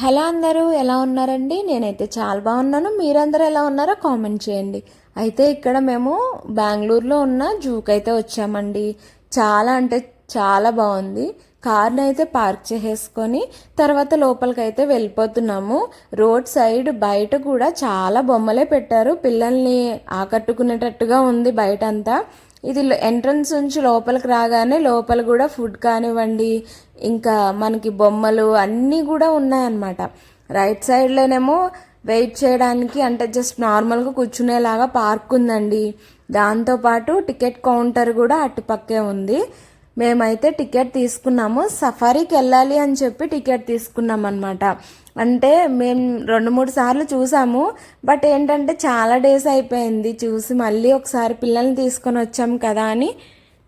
Hello అందరూ ఎలా ఉన్నారండి? నేనైతే చాలా బాగున్నాను. మీరందరూ ఎలా ఉన్నారో కామెంట్ చేయండి. అయితే ఇక్కడ మేము బెంగళూరులో ఉన్న జూకి అయితే వచ్చామండి. చాలా అంటే చాలా బాగుంది. కార్ని అయితే పార్క్ చేసేసుకొని తర్వాత లోపలికి అయితే వెళ్ళిపోతున్నాము. రోడ్ సైడ్ బయట కూడా చాలా బొమ్మలే పెట్టారు. పిల్లల్ని ఆకట్టుకునేటట్టుగా ఉంది బయట అంతా ఇది ఎంట్రన్స్ నుంచి లోపలికి రాగానే లోపల కూడా ఫుడ్ కానివ్వండి ఇంకా మనకి బొమ్మలు అన్నీ కూడా ఉన్నాయన్నమాట. రైట్ సైడ్లోనేమో వెయిట్ చేయడానికి అంటే జస్ట్ నార్మల్గా కూర్చునేలాగా పార్క్ ఉందండి. దాంతోపాటు టికెట్ కౌంటర్ కూడా అటుపక్కే ఉంది. మేమైతే టికెట్ తీసుకున్నాము. సఫారీకి వెళ్ళాలి అని చెప్పి టికెట్ తీసుకున్నాం అనమాట అంటే మేము రెండు మూడు సార్లు చూసాము. బట్ ఏంటంటే చాలా డేస్ అయిపోయింది. చూసి మళ్ళీ ఒకసారి పిల్లల్ని తీసుకొని వచ్చాము కదా అని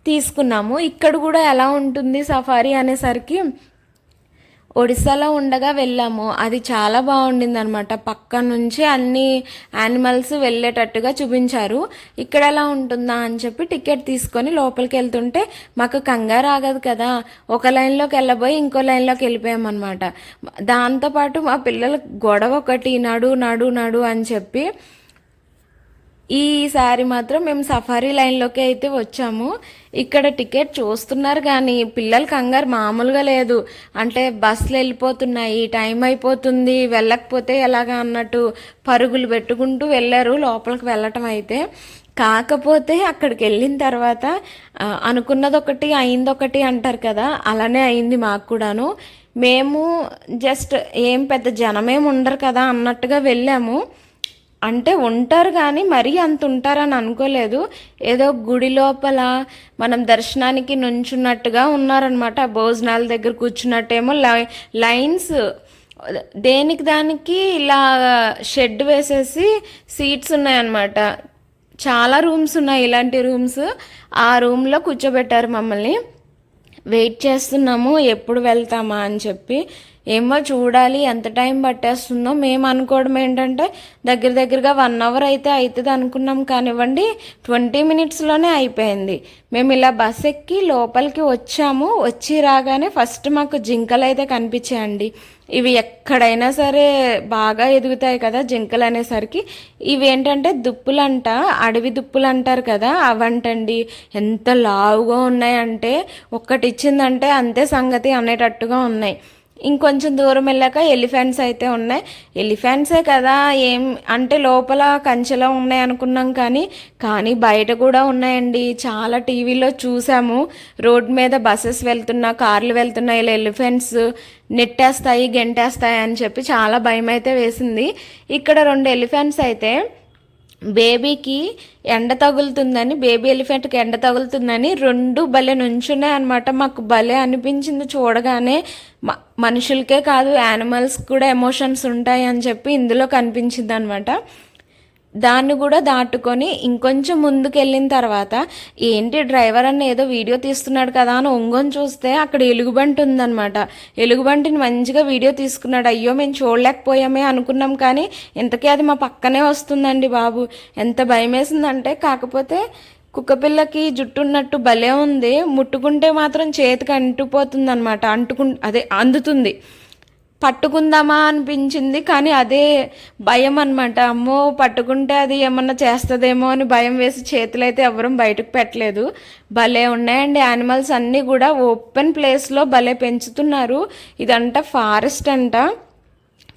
తీసుకున్నాము. ఇక్కడ కూడా ఎలా ఉంటుంది సఫారీ అనేసరికి ఒడిస్సాలో ఉండగా వెళ్ళాము. అది చాలా బాగుండింది అనమాట పక్క నుంచి అన్ని యానిమల్స్ వెళ్ళేటట్టుగా చూపించారు. ఇక్కడ ఎలా ఉంటుందా అని చెప్పి టికెట్ తీసుకొని లోపలికి వెళ్తుంటే మాకు కంగారు ఆగదు కదా. ఒక లైన్లోకి వెళ్ళబోయి ఇంకో లైన్లోకి వెళ్ళిపోయామన్నమాట దాంతోపాటు మా పిల్లల గొడవ ఒకటి నడు నడు నడు అని చెప్పి ఈసారి మాత్రం మేము సఫారీ లైన్లోకి అయితే వచ్చాము. ఇక్కడ టికెట్ చూస్తున్నారు కానీ పిల్లల కంగారు మామూలుగా లేదు. అంటే బస్సులు వెళ్ళిపోతున్నాయి టైం అయిపోతుంది వెళ్ళకపోతే ఎలాగా అన్నట్టు పరుగులు పెట్టుకుంటూ వెళ్ళారు లోపలికి వెళ్ళటం అయితే. కాకపోతే అక్కడికి వెళ్ళిన తర్వాత అనుకున్నది ఒకటి అయింది ఒకటి అంటారు కదా అలానే అయింది మాకు కూడాను. మేము జస్ట్ ఏం పెద్ద జనమేం ఉండరు కదా అన్నట్టుగా వెళ్ళాము. అంటే ఉంటారు కానీ మరీ అంత ఉంటారని అనుకోలేదు. ఏదో గుడి లోపల మనం దర్శనానికి నుంచున్నట్టుగా ఉన్నారనమాట భోజనాల దగ్గర కూర్చున్నట్టేమో లై లైన్స్ దేనికి దానికి ఇలా షెడ్ వేసేసి సీట్స్ ఉన్నాయన్నమాట. చాలా రూమ్స్ ఉన్నాయి ఇలాంటి రూమ్స్. ఆ రూమ్లో కూర్చోబెట్టారు మమ్మల్ని. వెయిట్ చేస్తున్నాము ఎప్పుడు వెళ్తామా అని చెప్పి. ఏమో చూడాలి ఎంత టైం పట్టేస్తుందో మేము అనుకోవడం ఏంటంటే దగ్గర దగ్గరగా వన్ అవర్ అయితే అవుతుంది అనుకున్నాం కానివ్వండి ట్వంటీ మినిట్స్లోనే అయిపోయింది. మేము ఇలా బస్ ఎక్కి లోపలికి వచ్చాము. వచ్చి రాగానే ఫస్ట్ మాకు జింకలు అయితే కనిపించాయండి. ఇవి ఎక్కడైనా సరే బాగా ఎదుగుతాయి కదా జింకలు అనేసరికి. ఇవి ఏంటంటే దుప్పులంట అడవి దుప్పులు అంటారు కదా అవంటండి. ఎంత లావుగా ఉన్నాయంటే ఒక్కటి ఇచ్చిందంటే అంతే సంగతి అనేటట్టుగా ఉన్నాయి. ఇంకొంచెం దూరం వెళ్ళాక ఎలిఫెంట్స్ అయితే ఉన్నాయి. ఎలిఫెంట్సే కదా ఏం అంటే లోపల కంచెలో ఉన్నాయి అనుకున్నాం కానీ కానీ బయట కూడా ఉన్నాయండి. చాలా టీవీలో చూసాము. రోడ్ మీద బస్సెస్ వెళ్తున్నా కార్లు వెళ్తున్నా ఇలా ఎలిఫెంట్స్ నెట్టేస్తాయి గెంటేస్తాయి అని చెప్పి చాలా భయం అయితే వేసింది. ఇక్కడ రెండు ఎలిఫెంట్స్ అయితే బేబీకి ఎండ తగులుతుందని బేబీ ఎలిఫెంట్కి ఎండ తగులుతుందని రెండు భలే నుంచున్నాయి అనమాట మాకు భలే అనిపించింది చూడగానే. మనుషులకే కాదు యానిమల్స్ కూడా ఎమోషన్స్ ఉంటాయి అని చెప్పి ఇందులో కనిపించింది అనమాట దాన్ని కూడా దాటుకొని ఇంకొంచెం ముందుకు వెళ్ళిన తర్వాత ఏంటి డ్రైవర్ అన్న ఏదో వీడియో తీస్తున్నాడు కదా అని ఒంగొని చూస్తే అక్కడ ఎలుగుబంటి ఉందనమాట ఎలుగుబంటిని మంచిగా వీడియో తీసుకున్నాడు. అయ్యో మేము చూడలేకపోయామే అనుకున్నాం కానీ ఇంతకీ అది మా పక్కనే వస్తుందండి బాబు. ఎంత భయం వేసిందంటే కాకపోతే కుక్కపిల్లకి జుట్టు ఉన్నట్టు భలే ఉంది. ముట్టుకుంటే మాత్రం చేతికి అంటుపోతుంది అనమాట అంటుకు అదే అందుతుంది. పట్టుకుందామా అనిపించింది కానీ అదే భయం అనమాట అమ్మో పట్టుకుంటే అది ఏమన్నా చేస్తుందేమో అని భయం వేసి చేతులు అయితే ఎవరూ బయటకు పెట్టలేదు. భలే ఉన్నాయండి యానిమల్స్ అన్నీ కూడా. ఓపెన్ ప్లేస్లో భలే పెంచుతున్నారు. ఇదంతా ఫారెస్ట్ అంట.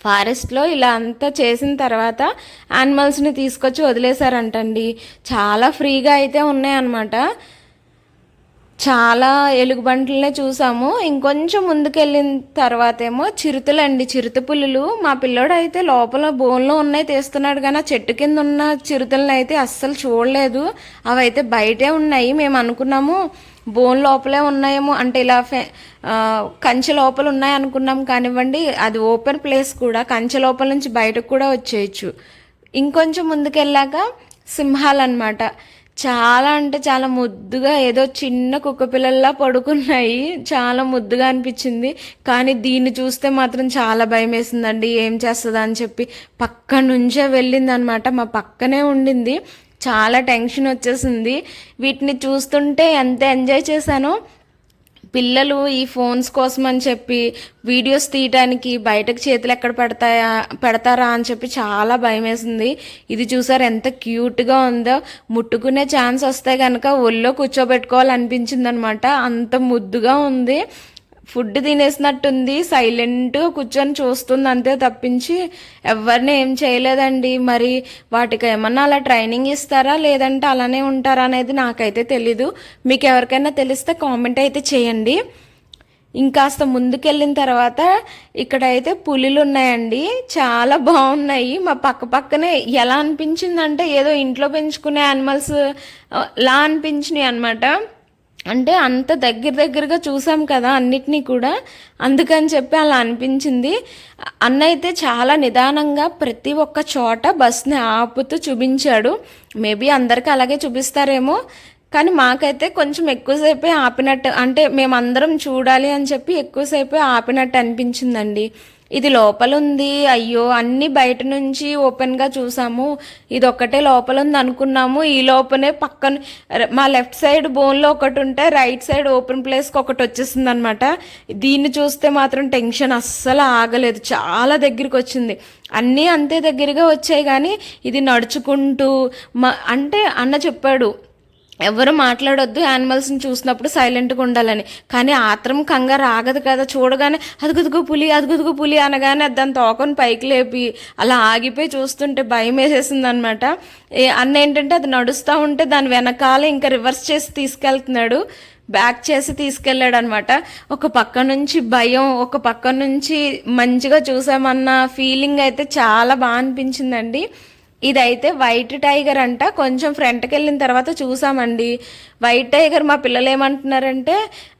ఫారెస్ట్లో ఇలా అంతా చేసిన తర్వాత యానిమల్స్ని తీసుకొచ్చి వదిలేశారంటండి. చాలా ఫ్రీగా అయితే ఉన్నాయన్నమాట. చాలా ఎలుగుబంట్లనే చూసాము. ఇంకొంచెం ముందుకెళ్ళిన తర్వాత ఏమో చిరుతలండి. చిరుత పులులు మా పిల్లోడు అయితే లోపల బోన్లో ఉన్నాయి తీస్తున్నాడు కానీ ఆ చెట్టు కింద ఉన్న చిరుతలను అయితే అస్సలు చూడలేదు. అవైతే బయటే ఉన్నాయి. మేము అనుకున్నాము బోన్ లోపలే ఉన్నాయేమో అంటే ఇలా ఫె కంచె లోపల ఉన్నాయి అనుకున్నాం కానివ్వండి. అది ఓపెన్ ప్లేస్ కూడా కంచె లోపల నుంచి బయటకు కూడా వచ్చేయచ్చు. ఇంకొంచెం ముందుకెళ్ళాక సింహాలు అనమాట చాలా అంటే చాలా ముద్దుగా ఏదో చిన్న కుక్క పిల్లల్లా పడుకున్నాయి. చాలా ముద్దుగా అనిపించింది. కానీ దీన్ని చూస్తే మాత్రం చాలా భయం వేసిందండి ఏం చేస్తుందా అని చెప్పి పక్క నుంచే వెళ్ళింది అనమాట మా పక్కనే ఉండింది. చాలా టెన్షన్ వచ్చేసింది. వీటిని చూస్తుంటే ఎంత ఎంజాయ్ చేశానో పిల్లలు ఈ ఫోన్స్ కోసం అని చెప్పి వీడియోస్ తీయటానికి బయటకు చేతులు ఎక్కడ పెడతాయా పెడతారా అని చెప్పి చాలా భయం వేసింది ఇది చూసారు ఎంత క్యూట్గా ఉందో. ముట్టుకునే ఛాన్స్ వస్తే కనుక ఒళ్ళో కూర్చోబెట్టుకోవాలనిపించింది అనమాట అంత ముద్దుగా ఉంది. ఫుడ్ తినేసినట్టుంది సైలెంట్గా కూర్చొని చూస్తుంది అంతే తప్పించి ఎవరిని ఏం చేయలేదండి. మరి వాటికి ఏమన్నా అలా ట్రైనింగ్ ఇస్తారా లేదంటే అలానే ఉంటారా అనేది నాకైతే తెలీదు. మీకు ఎవరికైనా తెలిస్తే కామెంట్ అయితే చేయండి. ఇంకాస్త ముందుకెళ్ళిన తర్వాత ఇక్కడైతే పులులు ఉన్నాయండి. చాలా బాగున్నాయి. మా పక్క పక్కనే ఎలా అనిపించిందంటే ఏదో ఇంట్లో పెంచుకునే యానిమల్స్ లా అనిపించినాయి అనమాట అంటే అంత దగ్గర దగ్గరగా చూసాం కదా అన్నిటినీ కూడా. అందుకని చెప్పి అలా అనిపించింది. అన్న అయితే చాలా నిదానంగా ప్రతి ఒక్క చోట బస్ని ఆపుతూ చూపించాడు. మేబీ అందరికీ అలాగే చూపిస్తారేమో. కానీ మాకైతే కొంచెం ఎక్కువసేపే ఆపినట్టు అంటే మేమందరం చూడాలి అని చెప్పి ఎక్కువసేపే ఆపినట్టు అనిపించిందండి. ఇది లోపల ఉంది అయ్యో అన్ని బయట నుంచి ఓపెన్గా చూసాము. ఇది ఒక్కటే లోపల ఉంది అనుకున్నాము. ఈ లోపనే పక్కన మా లెఫ్ట్ సైడ్ బోన్లో ఒకటి ఉంటే రైట్ సైడ్ ఓపెన్ ప్లేస్కి ఒకటి వచ్చేసింది అనమాట దీన్ని చూస్తే మాత్రం టెన్షన్ అస్సలు ఆగలేదు. చాలా దగ్గరికి వచ్చింది. అన్నీ అంతే దగ్గరగా వచ్చాయి కానీ ఇది నడుచుకుంటూ మా అంటే అన్న చెప్పాడు ఎవరు మాట్లాడొద్దు యానిమల్స్ని చూసినప్పుడు సైలెంట్గా ఉండాలని. కానీ ఆత్రం కంగారు ఆగదు కదా చూడగానే అదుగుదుగు పులి అదుగుదుగు పులి అనగానే దాని తోకను పైకి లేపి అలా ఆగిపోయి చూస్తుంటే భయం వేసేసింది అనమాట అన్న ఏంటంటే అది నడుస్తూ ఉంటే దాని వెనకాల ఇంకా రివర్స్ చేసి తీసుకెళ్తున్నాడు. బ్యాక్ చేసి తీసుకెళ్ళాడు అనమాట ఒక పక్క నుంచి భయం ఒక పక్క నుంచి మంచిగా చూసామన్న ఫీలింగ్ అయితే చాలా బాగా అనిపించిందండి. ఇదైతే వైట్ టైగర్ అంట. కొంచెం ఫ్రంట్కి వెళ్ళిన తర్వాత చూసామండి. వైట్ టైగర్ మా పిల్లలు ఏమంటున్నారంటే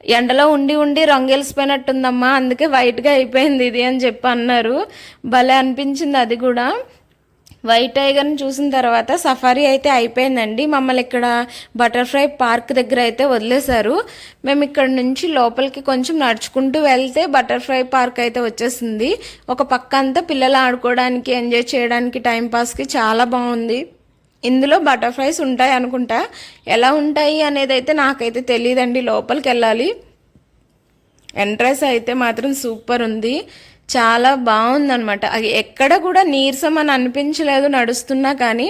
ఎండలో ఉండి ఉండి రంగు వెలిసిపోయినట్టుందమ్మా అందుకే వైట్గా అయిపోయింది ఇది అని చెప్పి అన్నారు. భలే అనిపించింది అది కూడా. వైట్ టైగర్ని చూసిన తర్వాత సఫారీ అయితే అయిపోయిందండి. మమ్మల్ని ఇక్కడ బటర్ఫ్లై పార్క్ దగ్గర అయితే వదిలేశారు. మేము ఇక్కడ నుంచి లోపలికి కొంచెం నడుచుకుంటూ వెళ్తే బటర్ఫ్లై పార్క్ అయితే వచ్చేసింది. ఒక పక్క అంతా పిల్లలు ఆడుకోవడానికి ఎంజాయ్ చేయడానికి టైంపాస్కి చాలా బాగుంది. ఇందులో బటర్ఫ్లైస్ ఉంటాయి అనుకుంటా. ఎలా ఉంటాయి అనేది అయితే నాకైతే తెలియదండి. లోపలికి వెళ్ళాలి. ఎంట్రెన్స్ అయితే మాత్రం సూపర్ ఉంది. చాలా బాగుందనమాట అది ఎక్కడ కూడా నీరసం అని అనిపించలేదు నడుస్తున్నా కానీ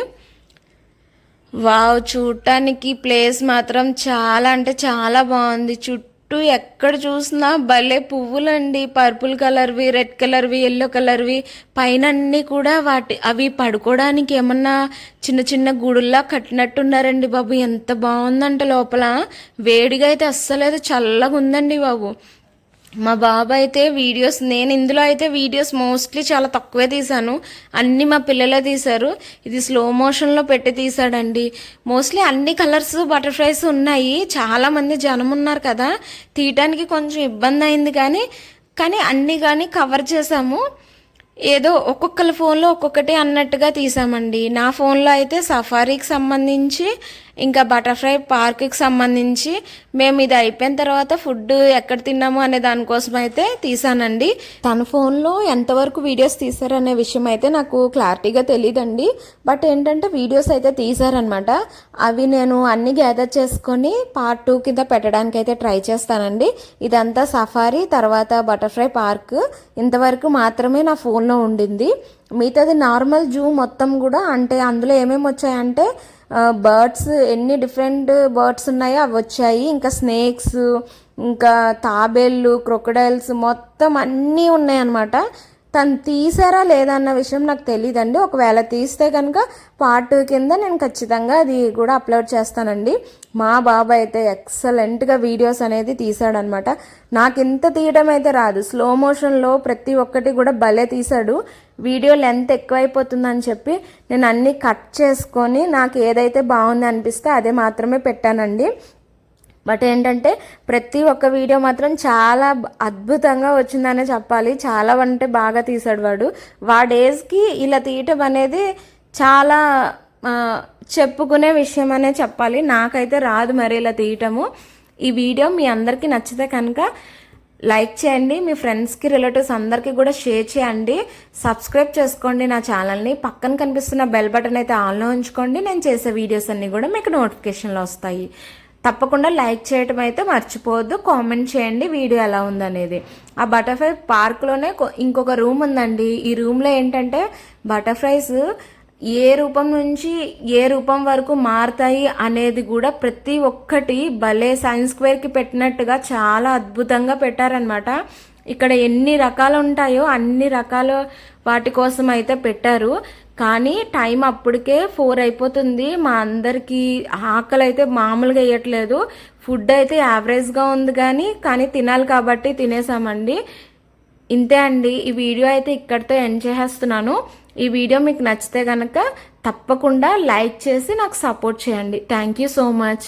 వావ్ చూడటానికి ప్లేస్ మాత్రం చాలా అంటే చాలా బాగుంది. చుట్టూ ఎక్కడ చూసినా భలే పువ్వులండి. పర్పుల్ కలర్వి రెడ్ కలర్వి ఎల్లో కలర్వి. పైన అన్నీ కూడా వాటి అవి పడుకోవడానికి ఏమన్నా చిన్న చిన్న గుడుల్లా కట్టినట్టున్నారండి బాబు. ఎంత బాగుందంటే లోపల. వేడిగా అయితే అస్సలేదు చల్లగా ఉందండి బాబు. మా బాబు అయితే వీడియోస్ నేను ఇందులో అయితే వీడియోస్ మోస్ట్లీ చాలా తక్కువే తీశాను. అన్నీ మా పిల్లలే తీశారు. ఇది స్లో మోషన్లో పెట్టి తీశాడండి. మోస్ట్లీ అన్ని కలర్స్ బటర్ఫ్లైస్ ఉన్నాయి. చాలామంది జనం ఉన్నారు కదా. తీయటానికి కొంచెం ఇబ్బంది అయింది కానీ కానీ అన్నీ కానీ కవర్ చేశాము. ఏదో ఒక్కొక్కరి ఫోన్లో ఒక్కొక్కటి అన్నట్టుగా తీసామండి నా ఫోన్లో అయితే సఫారీకి సంబంధించి ఇంకా బటర్ఫ్లై పార్క్కి సంబంధించి మేము ఇది అయిపోయిన తర్వాత ఫుడ్ ఎక్కడ తిన్నాము అనే దానికోసం అయితే తీసానండి. తన ఫోన్లో ఎంతవరకు వీడియోస్ తీసారనే విషయం అయితే నాకు క్లారిటీగా తెలియదండి బట్ ఏంటంటే వీడియోస్ అయితే తీసారనమాట అవి నేను అన్ని గ్యాదర్ చేసుకొని పార్ట్ టూ కింద పెట్టడానికి అయితే ట్రై చేస్తానండి. ఇదంతా సఫారీ తర్వాత బటర్ఫ్లై పార్క్. ఇంతవరకు మాత్రమే నా ఫోన్లో ఉండింది. మిగతాది నార్మల్ జూ మొత్తం కూడా అంటే అందులో ఏమేమి వచ్చాయంటే బర్డ్స్ ఎన్ని డిఫరెంట్ బర్డ్స్ ఉన్నాయో అవి వచ్చాయి. ఇంకా స్నేక్స్ ఇంకా తాబేళ్ళు క్రొకడైల్స్ మొత్తం అన్నీ ఉన్నాయన్నమాట. తను తీసారా లేదా అన్న విషయం నాకు తెలియదండి ఒకవేళ తీస్తే కనుక పార్ట్ కింద నేను ఖచ్చితంగా అది కూడా అప్లోడ్ చేస్తానండి. మా బాబాయ్ అయితే ఎక్సలెంట్గా వీడియోస్ అనేది తీసాడనమాట నాకు ఇంత తీయడం అయితే రాదు. స్లో మోషన్లో ప్రతి ఒక్కటి కూడా భలే తీశాడు వీడియో లెంత్ ఎక్కువైపోతుందని చెప్పి నేను అన్నీ కట్ చేసుకొని నాకు ఏదైతే బాగుంది అనిపిస్తే అదే మాత్రమే పెట్టానండి. బట్ ఏంటంటే ప్రతి ఒక్క వీడియో మాత్రం చాలా అద్భుతంగా వచ్చిందనే చెప్పాలి. చాలా అంటే బాగా తీసాడు వాడు. వాడేజ్కి ఇలా తీయటం అనేది చాలా చెప్పుకునే విషయం అనే చెప్పాలి. నాకైతే రాదు మరి ఇలా తీయటము. ఈ వీడియో మీ అందరికీ నచ్చితే కనుక లైక్ చేయండి మీ ఫ్రెండ్స్కి రిలేటివ్స్ అందరికీ కూడా షేర్ చేయండి. సబ్స్క్రైబ్ చేసుకోండి నా ఛానల్ని. పక్కన కనిపిస్తున్న బెల్ బటన్ అయితే ఆన్లో ఉంచుకోండి. నేను చేసే వీడియోస్ అన్నీ కూడా మీకు నోటిఫికేషన్లు వస్తాయి. తప్పకుండా లైక్ చేయటం అయితే మర్చిపోవద్దు. కామెంట్ చేయండి వీడియో ఎలా ఉందనేది. ఆ బటర్ఫ్లై పార్క్లోనే ఇంకొక రూమ్ ఉందండి. ఈ రూమ్లో ఏంటంటే బటర్ఫ్లైస్ ఏ రూపం నుంచి ఏ రూపం వరకు మారుతాయి అనేది కూడా ప్రతి ఒక్కటి భలే సైన్స్ స్క్వేర్కి పెట్టినట్టుగా చాలా అద్భుతంగా పెట్టారనమాట ఇక్కడ ఎన్ని రకాలు ఉంటాయో అన్ని రకాల వాటి కోసం అయితే పెట్టారు. కానీ టైం అప్పటికే ఫోర్ అయిపోతుంది. మా అందరికీ ఆకలి అయితే మామూలుగా వేయట్లేదు ఫుడ్ అయితే యావరేజ్గా ఉంది కానీ కానీ తినాలి కాబట్టి తినేసామండి. ఇంతే అండి. ఈ వీడియో అయితే ఇక్కడితో ఎండ్ చేసేస్తున్నాను. ఈ వీడియో మీకు నచ్చితే కనుక తప్పకుండా లైక్ చేసి నాకు సపోర్ట్ చేయండి. Thank you so much